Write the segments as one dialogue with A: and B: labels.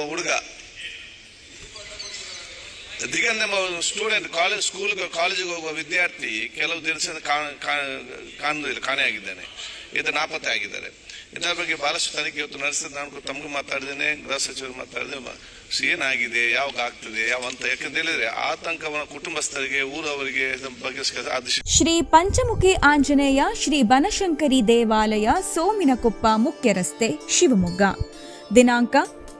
A: ಹುಡುಗ. ನಮ್ಮ student college school ಕಾಲೇಜಿಗೆ ಹೋಗುವ ವಿದ್ಯಾರ್ಥಿ ಕೆಲವು ದಿವಸ ಕಾಣೆ ಕಾಣೆಯಾಗಿದ್ದಾನೆ ಈತ ನಾಪತ್ತೆ ಆಗಿದ್ದಾರೆ. ಇದರ ಬಗ್ಗೆ ಬಹಳಷ್ಟು ತನಿಖೆ ಇವತ್ತು ನಡೆಸಿದ ನಾನು ತಮಗೂ ಮಾತಾಡಿದ್ದೇನೆ. ಗೃಹ ಸಚಿವರು ಮಾತಾಡಿದೆ ಏನಾಗಿದೆ, ಯಾವಾಗ ಆಗ್ತದೆ, ಯಾವ ಅಂತ ಯಾಕಂತ ಹೇಳಿದ್ರೆ ಆತಂಕವನ್ನ ಕುಟುಂಬಸ್ಥರಿಗೆ, ಊರವರಿಗೆ
B: ಶ್ರೀ ಪಂಚಮುಖಿ ಆಂಜನೇಯ ಶ್ರೀ ಬನಶಂಕರಿ ದೇವಾಲಯ ಸೋಮಿನಕೊಪ್ಪ ಮುಖ್ಯ ರಸ್ತೆ, ಶಿವಮೊಗ್ಗ. ದಿನಾಂಕ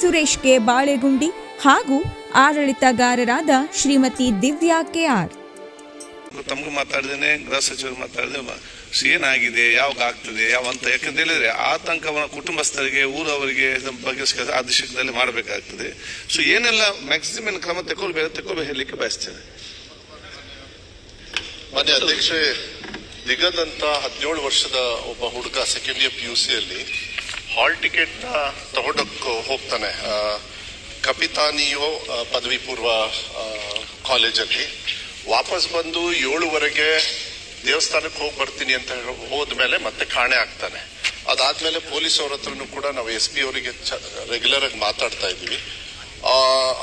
B: ಸುರೇಶ್ ಕೆ ಬಾಳೆಗುಂಡಿ ಹಾಗೂ ಆಡಳಿತಗಾರರಾದ ಶ್ರೀಮತಿ ದಿವ್ಯಾ ಕೆಆರ್.
A: ತಮಗೂ ಮಾತಾಡಿದೇನೆ ಗೃಹ ಸಚಿವರು ಮಾತಾಡಿದೆ ಮ- ಸೊ ಏನಾಗಿದೆ ಯಾವಾಗ ಆಗ್ತದೆ ಯಾವ ಅಂತ ಯಾಕಂತ ಹೇಳಿದ್ರೆ ಆತಂಕವನ್ನು ಕುಟುಂಬಸ್ಥರಿಗೆ ಊರವರಿಗೆ ಇದ್ರ ಬಗ್ಗೆ ಸ- ಆದೇಶದಲ್ಲಿ ಮಾಡಬೇಕಾಗ್ತದೆ. ಸೊ ಏನೆಲ್ಲ ಮ್ಯಾಕ್ಸಿಮಮ್ ಕ್ರಮ ತಗೊಳ್ಬೇಕು ತಗೊಳ್ಬೇಕು ಹೇಳಲಿಕ್ಕೆ ಬಯಸ್ತೇನೆ.
C: ಮಾನ್ಯ ಅಧ್ಯಕ್ಷೆ ದಿಗಂತ್ ಅಂತ ಹದಿನೇಳು ವರ್ಷದ ಒಬ್ಬ ಹುಡುಗ ಸೆಕೆಂಡ್ ಇಯರ್ ಪಿ ಯು ಸಿಯಲ್ಲಿ ಹಾಲ್ ಟಿಕೆಟ್ ತಗೊಂಡಕ್ಕೆ ಹೋಗ್ತಾನೆ. ಕಪಿತಾನಿಯೋ ಪದವಿ ಪೂರ್ವ ಕಾಲೇಜಲ್ಲಿ ವಾಪಸ್ ಬಂದು ಏಳುವರೆಗೆ ದೇವಸ್ಥಾನಕ್ಕೆ ಹೋಗಿ ಬರ್ತೀನಿ ಅಂತ ಹೋದ್ಮೇಲೆ ಮತ್ತೆ ಕಾಣೆ ಆಗ್ತಾನೆ. ಅದಾದ್ಮೇಲೆ ಪೊಲೀಸ್ ಅವ್ರ ಹತ್ರನು ಕೂಡ ನಾವು ಎಸ್ ಪಿ ಅವರಿಗೆ ರೆಗ್ಯುಲರ್ ಆಗಿ ಮಾತಾಡ್ತಾ ಇದ್ದೀವಿ.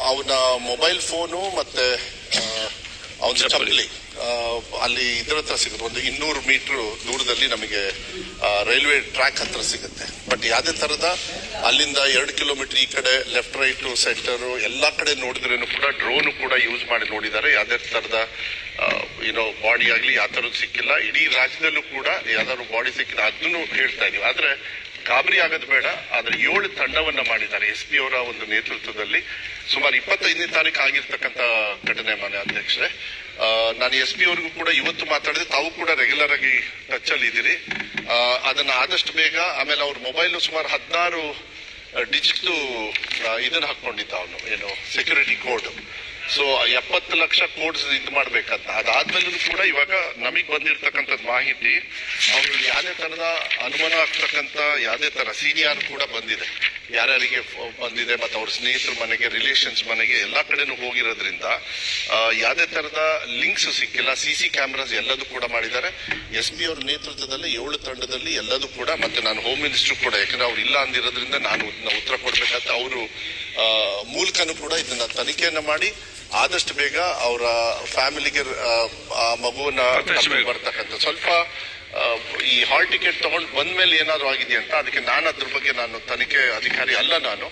C: ಅವನ ಮೊಬೈಲ್ ಫೋನು ಮತ್ತೆ ಅವನ ಚಪ್ಪಲಿ. ಅಲ್ಲಿ ಇದ್ರ ಹತ್ರ ಸಿಗುತ್ತೆ. ಒಂದು ಇನ್ನೂರು ಮೀಟರ್ ದೂರದಲ್ಲಿ ನಮಗೆ ರೈಲ್ವೆ ಟ್ರ್ಯಾಕ್ ಹತ್ರ ಸಿಗುತ್ತೆ. ಬಟ್ ಯಾವುದೇ ತರದ ಅಲ್ಲಿಂದ ಎರಡು ಕಿಲೋಮೀಟರ್ ಈ ಕಡೆ ಲೆಫ್ಟ್ ರೈಟ್ ಸೆಂಟರ್ ಎಲ್ಲ ಕಡೆ ನೋಡಿದ್ರೂ ಕೂಡ ಡ್ರೋನ್ ಕೂಡ ಯೂಸ್ ಮಾಡಿ ನೋಡಿದ್ದಾರೆ. ಯಾವುದೇ ತರದ ಏನೋ ಬಾಡಿ ಆಗಲಿ ಯಾವ ಥರದ್ದು ಸಿಕ್ಕಿಲ್ಲ. ಇಡೀ ರಾಜ್ಯದಲ್ಲೂ ಕೂಡ ಯಾವ್ದಾದ್ರು ಬಾಡಿ ಸಿಕ್ಕಿಲ್ಲ ಅದನ್ನು ಹೇಳ್ತಾ ಇದೀವಿ. ಆದ್ರೆ ಗಾಬರಿ ಆಗೋದು ಬೇಡ, ಆದ್ರೆ ಏಳು ತಂಡವನ್ನ ಮಾಡಿದ್ದಾರೆ. ಎಸ್ ಪಿ ಅವರ ಒಂದು ನೇತೃತ್ವದಲ್ಲಿ ಸುಮಾರು ಇಪ್ಪತ್ತೈದನೇ ತಾರೀಕು ಆಗಿರ್ತಕ್ಕಂಥ ಘಟನೆ, ಮಾನ್ಯ ಅಧ್ಯಕ್ಷರೇ. ನಾನು ಎಸ್ ಪಿ ಅವರಿಗೂ ಕೂಡ ಇವತ್ತು ಮಾತಾಡಿದೆ ತಾವು ಕೂಡ ರೆಗ್ಯುಲರ್ ಆಗಿ ಟಚ್ ಅಲ್ಲಿ ಇದ್ದೀರಿ. ಅದನ್ನ ಆದಷ್ಟು ಬೇಗ, ಆಮೇಲೆ ಅವ್ರ ಮೊಬೈಲ್ ಸುಮಾರು ಹದಿನಾರು ಡಿಜಿಟ್ ಇದನ್ನ ಹಾಕೊಂಡಿದ್ದ ಅವನು, ಏನು ಸೆಕ್ಯೂರಿಟಿ ಕೋಡ್ ಸೊ ಎಪ್ಪತ್ತು ಲಕ್ಷ ಕೋಡ್ಸ್ ಇದು ಮಾಡ್ಬೇಕಂತ. ಅದಾದ್ಮೇಲೂ ಕೂಡ ಇವಾಗ ನಮಗ್ ಬಂದಿರತಕ್ಕಂತ ಮಾಹಿತಿ ಅವ್ರು ಯಾವುದೇ ತರದ ಅನುಮಾನ ಆಗ್ತಕ್ಕಂತ ಯಾವುದೇ ತರ ಸೀನಿಯರ್ ಕೂಡ ಬಂದಿದೆ. ಯಾರ್ಯಾರಿಗೆ ಬಂದಿದೆ ಮತ್ತೆ ಅವ್ರ ಸ್ನೇಹಿತರ ಮನೆಗೆ ರಿಲೇಷನ್ಸ್ ಮನೆಗೆ ಎಲ್ಲಾ ಕಡೆನೂ ಹೋಗಿರೋದ್ರಿಂದ ಯಾವುದೇ ತರದ ಲಿಂಕ್ಸ್ ಸಿಕ್ಕಿಲ್ಲ. ಸಿ ಸಿ ಕ್ಯಾಮ್ರಾಸ್ ಎಲ್ಲದೂ ಕೂಡ ಮಾಡಿದ್ದಾರೆ. ಎಸ್ ಪಿ ಅವ್ರ ನೇತೃತ್ವದಲ್ಲಿ ಏಳು ತಂಡದಲ್ಲಿ ಎಲ್ಲದೂ ಕೂಡ ಮತ್ತೆ ನಾನು ಹೋಮ್ ಮಿನಿಸ್ಟರ್ ಕೂಡ, ಯಾಕಂದ್ರೆ ಅವ್ರು ಇಲ್ಲ ಅಂದಿರೋದ್ರಿಂದ ನಾನು ಉತ್ತರ ಕೊಡ್ಬೇಕಂತ ಅವರು ಮೂಲಕನೂ ಕೂಡ ಇದನ್ನ ತನಿಖೆಯನ್ನು ಮಾಡಿ ಆದಷ್ಟು ಬೇಗ ಅವರ ಫ್ಯಾಮಿಲಿಗೆ ಆ ಮಗುವನ್ನ ಬರ್ತಕ್ಕಂಥ ಸ್ವಲ್ಪ ಈ ಹಾಲ್ ಟಿಕೆಟ್ ತಗೊಂಡು ಬಂದ್ಮೇಲೆ ಏನಾದ್ರು ಆಗಿದೆ ಅಂತ ಅದಕ್ಕೆ ನಾನು ಅದ್ರ ಬಗ್ಗೆ ನಾನು ತನಿಖೆ ಅಧಿಕಾರಿ ಅಲ್ಲ ನಾನು.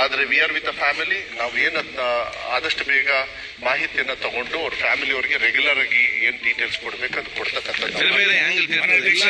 C: ಆದ್ರೆ we are with a family ನಾವು ಏನದನ್ನ ಆದಷ್ಟು ಬೇಗ ಮಾಹಿತಿಯನ್ನ ತಗೊಂಡು ಅವ್ರ ಫ್ಯಾಮಿಲಿ ಅವರಿಗೆ ರೆಗ್ಯುಲರ್ ಆಗಿ ಏನ್ ಡೀಟೇಲ್ಸ್ ಕೊಡ್ಬೇಕು ಅದು ಕೊಡ್ತಕ್ಕಂಥ